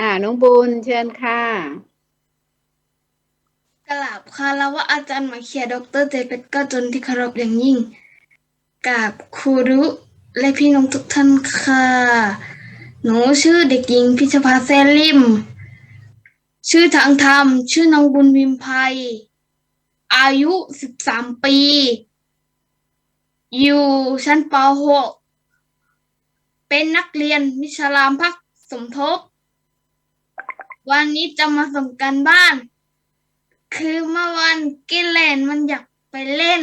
อ่า น้องบุญเชิญค่ะ กราบคารวะอาจารย์หมาเขียดอกเตอรเจเป็ดก็จนที่เคารพอย่างยิ่งกราบครูรุและพี่น้องทุกท่านค่ะ หนูชื่อเด็กหญิงพิชภาแซลิม ชื่อทางธรรม ชื่อน้องบุญวิมไพยอายุสิบสามปี อยู่ชั้นป .6 เป็นนักเรียนวิชารามพักสมทบ วันนี้จะมาส่งกันบ้าน คือเมื่อวันกิเลนมันอยากไปเล่น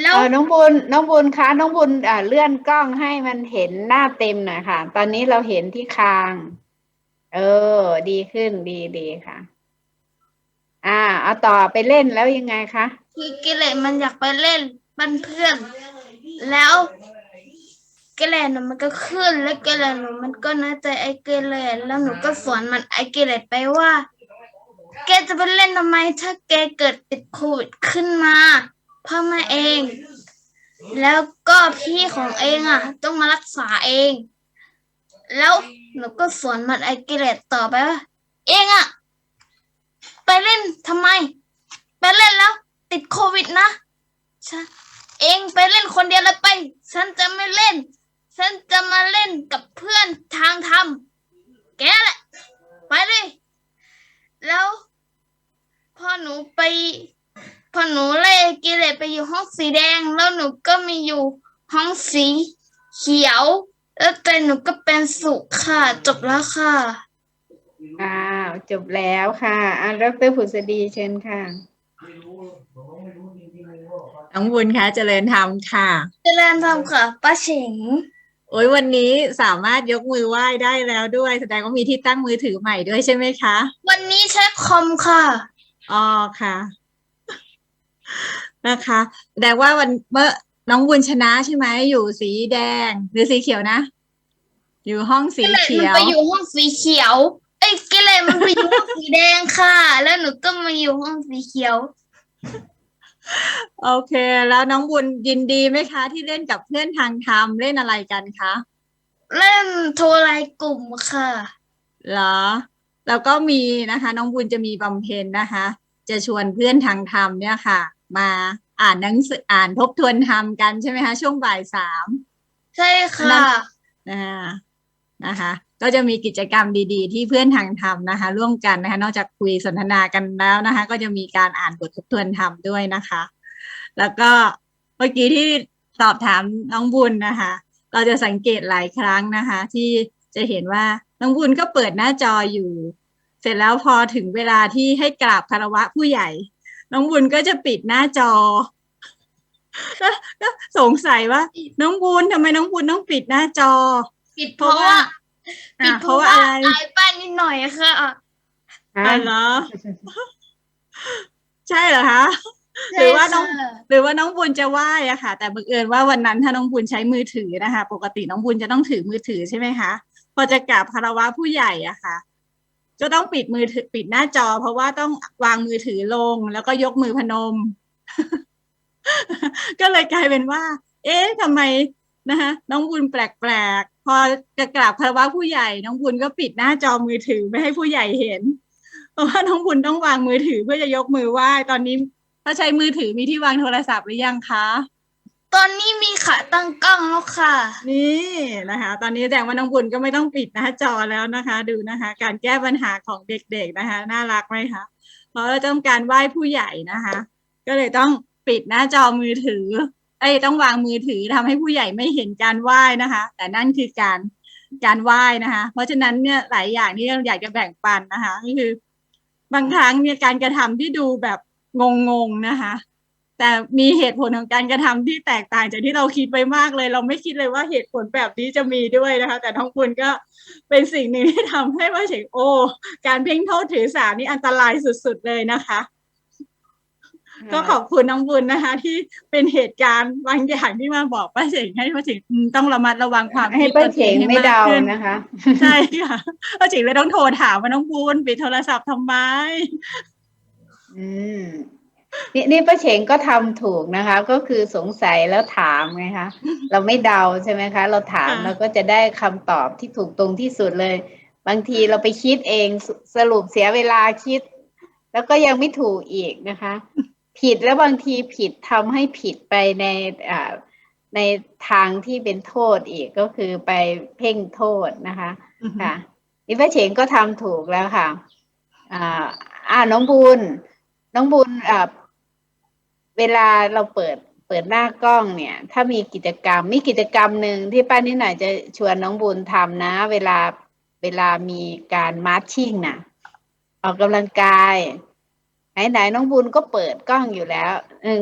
แล้เอวอน้องบุญน้องบุญคะน้องบุญอ่าเลื่อนกล้องให้มันเห็นหน้าเต็มหน่อยค่ะ ตอนนี้เราเห็นที่คาง เออ ดีขึ้นดีดีค่ะ อ่า เอาต่อไปเล่นแล้วยังไงคะ คือกิเลนมันอยากไปเล่นบ้านเพื่อน แล้ว กิเลนน่ะมันก็ขึ้นแล้วกิเลนน่ะมันก็น่าใจไอ้เกเลนแล้วหนูก็สอนมันไอ้เกเลนไปว่า แกจะไปเล่นทำไมถ้าแกเกิดติดโควิดขึ้นมาพ่อแม่เอง แล้วก็พี่ของเองอะ ต้องมารักษาเอง แล้วหนูก็สอนมันไอ้เกเลสต่อไปว่าเองอะ ไปเล่นทำไม ไปเล่นแล้ว ติดโควิดนะฉันเองไปเล่นคนเดียวเลยไป ฉันจะไม่เล่น ฉันจะมาเล่นกับเพื่อนทางธรรมแกแหละ ไปเลย แล้วพอหนูไป พอหนูไล่กิเลสไปอยู่ห้องสีแดง แล้วหนูก็มีอยู่ห้องสีเขียว แล้วแต่หนูก็เป็นสุขค่ะ จบแล้วค่ะ อ้าวจบแล้วค่ะอ่าดรผุษดีเชิญค่ะน้องบุญคะเจริญธรรมค่ะ เจริญธรรมค่ะป้าเฉง โอ้ยวันนี้สามารถยกมือไหว้ได้แล้วด้วย แสดงว่ามีที่ตั้งมือถือใหม่ด้วยใช่ไหมคะ วันนี้ใช้คอมค่ะ อ๋อค่ะ นะคะแสดงว่าวันเมื่อน้องบุญชนะใช่ไหมอยู่สีแดง หรือสีเขียวนะ อยู่ห้องสีกิเลสเขีมันยว ไปอยู่ห้องสีเขียว เอ้ยกิเลสมันไปอยู่ห้องสีแดงค่ะ แล้วหนูก็มาอยู่ห้องสีเขียว โอเค แล้วน้องบุญยินดีไหมคะ ที่เล่นกับเพื่อนทางธรรมเล่นอะไรกันคะเล่นโทรไลน์กลุ่มค่ะ เหรอ แล้วก็มีนะคะ น้องบุญจะมีบำเพ็ญนะคะ จะชวนเพื่อนทางธรรมเนี่ยค่ะ มาอ่านหนังสืออ่านทบทวนธรรมกันใช่ไหมคะ ช่วงบ่ายสามใช่ค่ะนั่นอ่านะคะ ก็จะมีกิจกรรมดีๆ ที่เพื่อนทางธรรมนะคะ ร่วมกันนะคะ นอกจากคุยสนทนากันแล้วนะคะ ก็จะมีการอ่านบททบทวนธรรมด้วยนะคะ แล้วก็เมื่อกี้ที่สอบถามน้องบุญนะคะ เราจะสังเกตหลายครั้งนะคะ ที่จะเห็นว่าน้องบุญก็เปิดหน้าจออยู่ เสร็จแล้วพอถึงเวลาที่ให้กราบคารวะผู้ใหญ่ น้องบุญก็จะปิดหน้าจอก็ก็สงสัยว่า น้องบุญทำไมน้องบุญต้องปิดหน้าจอ ปิดเพราะว่า ปิอ่าดเพเพราะราะว่าว่าอะไรอายป้านิดหน่อยค่ะอะอ๋อเหรอ ใช่เหรอคะหใช่รือว่าน้องค่ะหรือว่าน้องบุญจะไหว้อะค่ะ แต่บังเอิญว่าวันนั้นถ้าน้องบุญใช้มือถือนะคะ ปกติน้องบุญจะต้องถือมือถือใช่ไหมคะพอจะกราบคารวะผู้ใหญ่อะค่ะก็ต้องปิดมือถือปิดหน้าจอ เพราะว่าต้องวางมือถือลง แล้วก็ยกมือพนม ก็เลยกลายเป็นว่า เอ๊ะทำไม นะคะน้องบุญแปลกๆ พอจะกราบคารวะผู้ใหญ่ น้องบุญก็ปิดหน้าจอมือถือไม่ให้ผู้ใหญ่เห็น เพราะว่าน้องบุญต้องวางมือถือเพื่อจะยกมือไหว้ตอนนี้ถ้าใช้มือถือมีที่วางโทรศัพท์หรือยังคะตอนนี้มีขาตั้งกล้องแล้วค่ะ นี่นะคะ ตอนนี้แสดงว่าน้องบุญก็ไม่ต้องปิดหน้าจอแล้วนะคะ ดูนะคะ การแก้ปัญหาของเด็ก ๆนะคะ น่ารักไหมคะเพราะเราต้องการไหว้ผู้ใหญ่นะคะ ก็เลยต้องปิดหน้าจอมือถือ เอ้ยต้องวางมือถือทำให้ผู้ใหญ่ไม่เห็นการไหว้นะคะ แต่นั่นคือการการไหว้นะคะ เพราะฉะนั้นเนี่ยหลายอย่างที่เราอยากจะแบ่งปันนะคะก็คือบางครั้งเนี่ยการกระทำที่ดูแบบงงๆนะคะ แต่มีเหตุผลของการกระทำที่แตกต่างจากที่เราคิดไว้มากเลย เราไม่คิดเลยว่าเหตุผลแบบนี้จะมีด้วยนะคะ แต่ท้องคุณก็เป็นสิ่งหนึ่งที่ทำให้ว่าเฉงโอ การเพ่งโทษถือสานี่อันตรายสุด ๆเลยนะคะ ก็ขอบคุณน้องบุญนะคะ ที่เป็นเหตุการณ์บางอย่างที่มาบอกป้าเฉงให้ป้าเฉงอืมต้องระมัดระวังความให้คิดป้าตนเฉองให้ไม่กเดาขึ้นนะคะ ใช่ค่ะป้าเฉงเลยต้องโทรถามว่าน้องบุญปิดโทรศัพท์ทำไม อืมนี่นี่ป้าเฉงก็ทำถูกนะคะ ก็คือสงสัยแล้วถามไงคะเราไม่เดาใช่ไหมคะ เราถามค่ะเราก็จะได้คำตอบที่ถูกตรงที่สุดเลย บางทีเราไปคิดเองสสรุปเสียเวลาคิด แล้วก็ยังไม่ถูกอีกนะคะ ผิดแล้วบางทีผิดทำให้ผิดไปในอ่าในทางที่เป็นโทษอีกก็คือไปเพ่งโทษนะคะอือฮึค่ะนี่ป้าเฉงก็ทำถูกแล้วค่ะอ่าอ่าน้องบุญน้องบุญอ่าเวลาเราเปิดเปิดหน้ากล้องเนี่ย ถ้ามีกิจกรรมมีกิจกรรมหนึ่งที่ป้านิดหน่อยจะชวนน้องบุญทำนะ เวลาเวลามีการมาร์ชชิ่งน่ะออกกำลังกาย ไหนๆน้องบุญก็เปิดกล้องอยู่แล้ว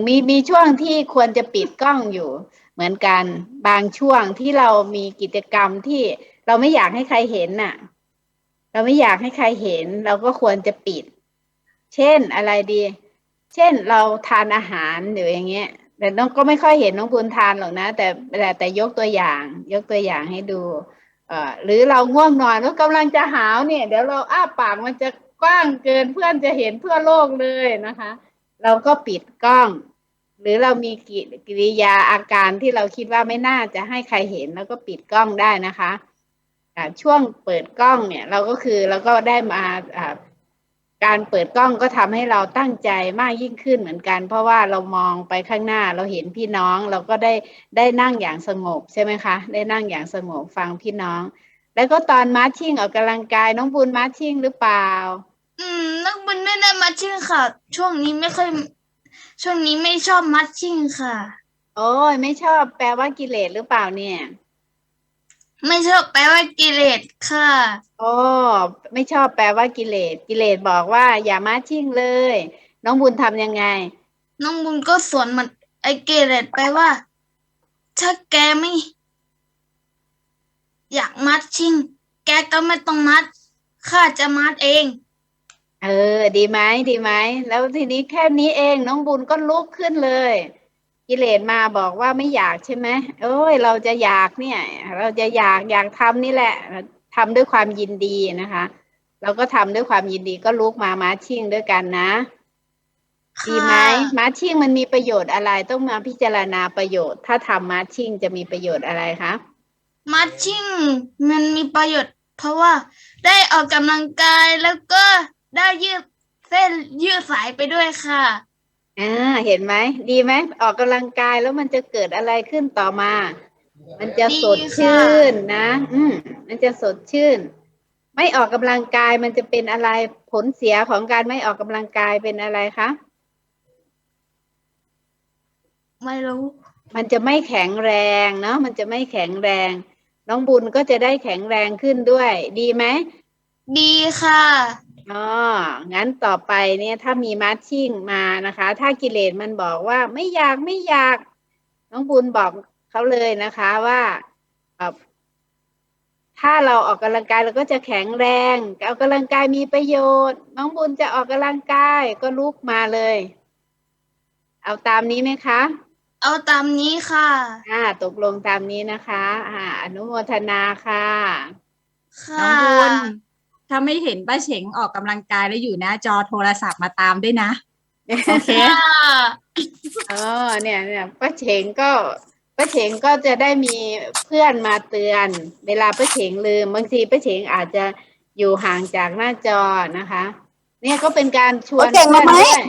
มีมีช่วงที่ควรจะปิดกล้องอยู่ เหมือนกันบางช่วงที่เรามีกิจกรรมที่เราไม่อยากให้ใครเห็นน่ะ เราไม่อยากให้ใครเห็น เราก็ควรจะปิด เช่นอะไรดี เช่นเราทานอาหารหรืออย่างเงี้ย แต่น้องก็ไม่ค่อยเห็นน้องบุญทานหรอกนะ แต่แต่แต่ยกตัวอย่าง ยกตัวอย่างให้ดู เอ่อหรือเราง่วงนอนแล้วกำลังจะหาวเนี่ย เดี๋ยวเราอ้าปากมันจะ กว้างเกินเพื่อนจะเห็นทั่วโลกเลยนะคะ เราก็ปิดกล้อง หรือเรามีกิกริยาอาการที่เราคิดว่าไม่น่าจะให้ใครเห็นแล้วก็ปิดกล้องได้นะคะช่วงเปิดกล้องเนี่ย เราก็คือเราก็ได้มาการเปิดกล้องก็ทำให้เราตั้งใจมากยิ่งขึ้นเหมือนกัน เพราะว่าเรามองไปข้างหน้าเราเห็นพี่น้อง เราก็ได้ได้นั่งอย่างสงบใช่ไหมคะ ได้นั่งอย่างสงบฟังพี่น้อง แล้วก็ตอนมาร์ชิ่งออกกำลังกายน้องบุญมาร์ชิ่งหรือเปล่า อืมนักบุญไม่ได้มัดชิ่งค่ะ ช่วงนี้ไม่ค่อยช่วงนี้ไม่ชอบมัดชิ่งค่ะ โอ้ยไม่ชอบแปลว่ากิเลสหรือเปล่าเนี่ย ไม่ชอบแปลว่ากิเลสค่ะโอ้ไม่ชอบแปลว่ากิเลสกิเลสบอกว่า อย่ามาชิ่งเลย น้องบุญทำยังไง น้องบุญก็สวนมันไอเกเรตไปว่าถ้าแกไม่ อยากมัดชิงแกก็ไม่ต้องมัดข้าจะมัดเอง เออ ดีไหมดีไหมแล้วทีนี้แค่นี้เองน้องบุญก็ลุกขึ้นเลย กิเลสมาบอกว่าไม่อยากใช่ไหมโอ้ย เราจะอยากเนี่ย เราจะอยากอยากทำนี่แหละทำด้วยความยินดีนะคะ เราก็ทำด้วยความยินดีก็ลุกมามาชิ่งด้วยกันนะดีไหมค่ะมาร์ชชิ่งมันมีประโยชน์อะไรต้องมาพิจารณาประโยชน์ ถ้าทำมาร์ชชิ่งจะมีประโยชน์อะไรคะมัดชิ่งมันมีประโยชน์ เพราะว่าได้ออกกำลังกายแล้วก็ ได้ยืดเส้นยืดสายไปด้วยค่ะ อ่า เห็นไหม ดีไหม ออกกำลังกายแล้วมันจะเกิดอะไรขึ้นต่อมา มันจะดีสดชื่นนะ อืม มันจะสดชื่น ไม่ออกกำลังกายมันจะเป็นอะไร ผลเสียของการไม่ออกกำลังกายเป็นอะไรคะ ไม่รู้ มันจะไม่แข็งแรงเนาะ มันจะไม่แข็งแรง น้องบุญก็จะได้แข็งแรงขึ้นด้วย ดีไหม ดีค่ะ อ๋อ งั้นต่อไปเนี่ยถ้ามีมาร์ชชิ่งมานะคะ ถ้ากิเลสมันบอกว่าไม่อยากไม่อยาก น้องบุญบอกเขาเลยนะคะว่าเอ่อถ้าเราออกกำลังกายเราก็จะแข็งแรงออกกำลังกายมีประโยชน์ น้องบุญจะออกกำลังกายก็ลุกมาเลย เอาตามนี้ไหมคะ เอาตามนี้ค่ะ อ่า ตกลงตามนี้นะคะ อ่า อนุโมทนาค่ะค่ะน้องบุญ ถ้าไม่เห็นป้าเฉงออกกำลังกายแล้วอยู่หน้าจอโทรศัพท์มาตามด้วยนะ โอเคค่ะอ๋อเนี่ยเนี่ยป้าเฉงก็ป้าเฉงก็จะได้มีเพื่อนมาเตือน เวลาป้าเฉงลืมบางทีป้าเฉงอาจจะอยู่ห่างจากหน้าจอนะคะ เนี่ยก็เป็นการชวนป้าเฉงเพื่อนมาไหม ด้วย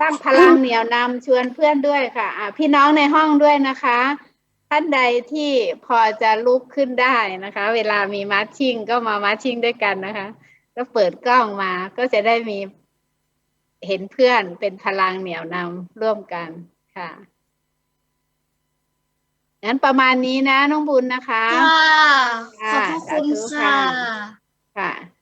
สร้างพลังเหนียวนำชวนเพื่อนด้วยค่ะอะ พี่น้องในห้องด้วยนะคะ ท่านใดที่พอจะลุกขึ้นได้นะคะ เวลามีมาร์ชชิ่งก็มามาร์ชชิ่งด้วยกันนะคะ ก็เปิดกล้องมาก็จะได้มีเห็นเพื่อนเป็นพลังเหนี่ยวนำร่วมกันค่ะงั้นประมาณนี้นะน้องบุญนะคะค่ะขอบพระคุณสาธุค่ะ ค่ะค่ะ